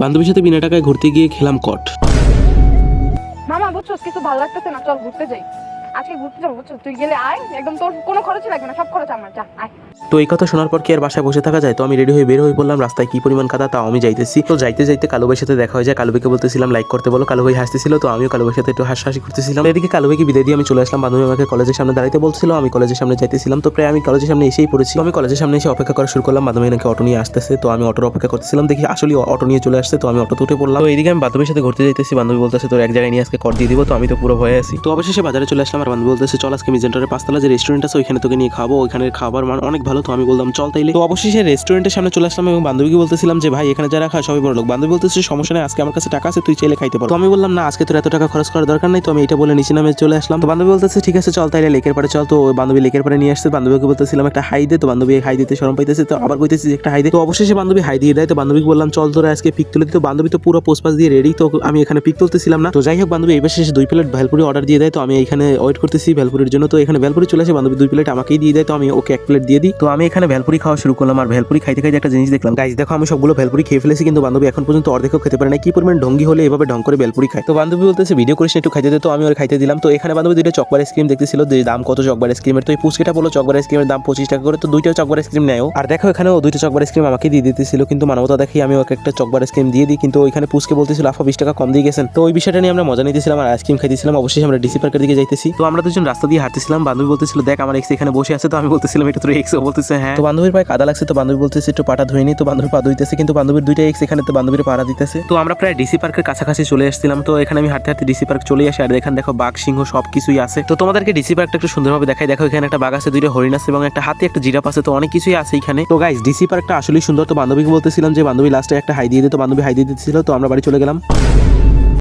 বান্ধবীর সাথে বিনা টাকায় ঘুরতে গিয়ে খেলাম কট। মামা বুঝছ কিছু ভালো লাগতেছে না, চল ঘুরতে যাই। আজকে ঘুরতে যাব, বুঝছ? তুই গেলে আয়, একদম তোর কোনো খরচই লাগবে না, সব খরচ আমার, যা, আয়। তো এই কথা শোনার পর কি আর বাসায় বসে থাকা যায়? তো আমি রেডি হয়ে বের হয়ে পড়লাম, রাস্তায় কি পরিমাণ কাদা তাও আমি যাইতেছি। তো যাইতে যাইতে কালু ভাইয়ের সাথে দেখা হয়ে যায়। কালু ভাইকে বলতেছিলাম লাইক করতে বলো। কালু ভাই হাসতেছিল, তো আমিও কালু ভাইয়ের সাথে একটু হাসাহাসি করতেছিলাম। এদিকে কালু ভাইকে বিদায় দিয়ে আমি চলে আসলাম। বান্ধবী আমাকে কলেজের সামনে দাঁড়াইতে বলছিল, আমি কলেজের সামনে যাইতেছিলাম। তো প্রায় আমি কলেজের সামনে এসেই পড়েছি। আমি কলেজের সামনে এসে অপেক্ষা করা শুরু করলাম। বান্ধবী নাকি অটো নিয়ে আসতেছে, তো আমি অটোর অপেক্ষা করতেছিলাম। দেখি আসলে অটো নিয়ে চলে আসছে, তো আমি অটো উঠে পড়লাম। তো এইদিকে আমি বান্ধবীর সাথে ঘুরতে যাইতেছি। বান্ধবী বলতেছে, তোর এক জায়গায় নিয়ে আজকে কর দিয়ে দিব। তো আমি তো পুরো ভয়ে আছি। তো অবশেষে বাজারে চলে আসলাম। বান্ধবী বলতেছে, চল আজকে মিজেন্টারের পাঁচতলা যে রেস্টুরেন্ট আছে, ওইখানে তোকে নিয়ে খাব। ওইখানের খাবার মান অনেক ভালো, তো আমি বললাম, চল তাইলে। তো অবশ্যই অবশেষে রেস্টুরেন্টের সামনে চলে আসলাম এবং বান্ধবীকে বলতেছিলাম যে, ভাই, এখানে যারা খায়, সবাই বড় লোক বান্ধবী বলতেছে, সমস্যা নেই, আজকে আমার কাছে টাকা আছে, তুই চাইলে খাইতে পারো। তো আমি বললাম, না, আজকে তোর এত টাকা খরচ করার দরকার নেই, তো আমি এটা বলে নিচে নামে চলে আসলাম। তো বান্ধবী বলতেছে, ঠিক আছে, চল তাইলে লেকের পাড়ে, চল। তো বান্ধবী লেকের পাড়ে নিয়ে আসছে। বান্ধবীকে বলতেছিলাম, একটা হাই দে। তো বান্ধবী হাই দিতে শরম পাইতেছে, তো আবার কইতেছি একটা হাই দে। তো অবশেষে বান্ধবী হাই দিয়ে দেয়। তো বান্ধবীকে বললাম, চল তোরা আজকে পিক তুলে দিতে বান্ধবী তো পুরো পোস্ট পাস দিয়ে রেডি তো আমি এখানে পিক তুলতেছিলাম না। তো যাই হোক, বান্ধবী এবার শেষে দুই প্লেট ভেলপুরি অর্ডার দিয়ে দেয়। তো আমি এখানে ওয়েট করতেছি ভেলপুরির জন্য। তো এখানে ভেলপুরি চলে আসে, বান্ধবী দুই প্লেট আমাকেই দিয়ে দেয়, তো আমি ওকে এক প্লেট দিয়ে দিই। তো আমি এখানে ভেলপুরি খাওয়া শুরু করলাম আর ভেলপুরি খাইতে খাইতে একটা জিনিস দেখলাম। গাইজ দেখো, আমি সবগুলো ভেলপুরি খেয়ে ফেলেছি, কিন্তু বান্ধবী এখন পর্যন্ত অর্ধেকও খেতে পারে না কি পরিমাণ ঢঙ্গি হলে এভাবে ঢং করে ভেলপুরি খায়? তো বান্ধবী বলতেছে, ভিডিও করিস একটু খাইতে তো আমি ওর খাইতে দিলাম। তো এখানে বান্ধবী দুইটা চকবার আইসক্রিম দেখতেছিল, যে দাম কত চকবার আইসক্রিমের? তো এই পুচকেটা বলো চকবার আইসক্রিমের দাম পঁচিশ টাকা করে। তো দুইটা চকবার আইসক্রিম নেয় আর দেখো এখানে ও দুইটা চকবার আইসক্রিম আমাকে দিয়ে দিতেছিল, কিন্তু মানবতা দেখি আমি ওকে একটা চকবার আইসক্রিম দিয়ে দিই। কিন্তু ওইখানে পুচকে বলতেছিল, আফা, বিশ টাকা কম দিয়ে গেছেন। তো ওই বিষয়টা নিয়ে আমরা মজা নিতেছিলাম আর আইসক্রিম খাইতেছিলাম। অবশ্যই আমরা ডিসি পার্কের দিকে যাইতেছি। তো আমরা দুজন রাস্তা দিয়ে হাঁটতেছিলাম। বান্ধবী বলতেছিল দেখ আমার এক্স এখানে বসে আছে। তো আমি বলতেছিলাম এটা তোর এক্স বলতেছে হ্যাঁ। তো বান্ধবীর পায়ে কাদা লাগছে তো বান্ধবী বলতেছে একটু পাটা ধুয়ে নি। তো বান্ধবী পা ধুইতেছে কিন্তু বান্ধবীর দুইটা এক্স এখানে তো বান্ধবীর পাড়া দিতেছে। তো আমরা প্রায় ডিসি পার্কের কাছাকাছি চলে আসছিলাম। তো এখানে আমি হাঁটতে হাঁটতে ডিসি পার্ক চলে আসি আর এখানে দেখো বাঘ সিংহ সব কিছুই আছে। তো তোমাদেরকে ডিসি পার্কটা একটু সুন্দরভাবে দেখাই। দেখো এখানে একটা বাঘ আছে দুইটা হরিণ আছে এবং একটা হাতে একটা জিরাফ আছে তো অনেক কিছুই আছে এখানে। তো গাইস ডিসি পার্কটা আসলেই সুন্দর। তো বান্ধবীকে বলতেছিলাম যে বান্ধবী লাস্টে একটা হাই দিয়ে দিত বান্ধবী হাই দিয়ে দিতেছিল। তো আমরা বাড়ি চলে গেলাম।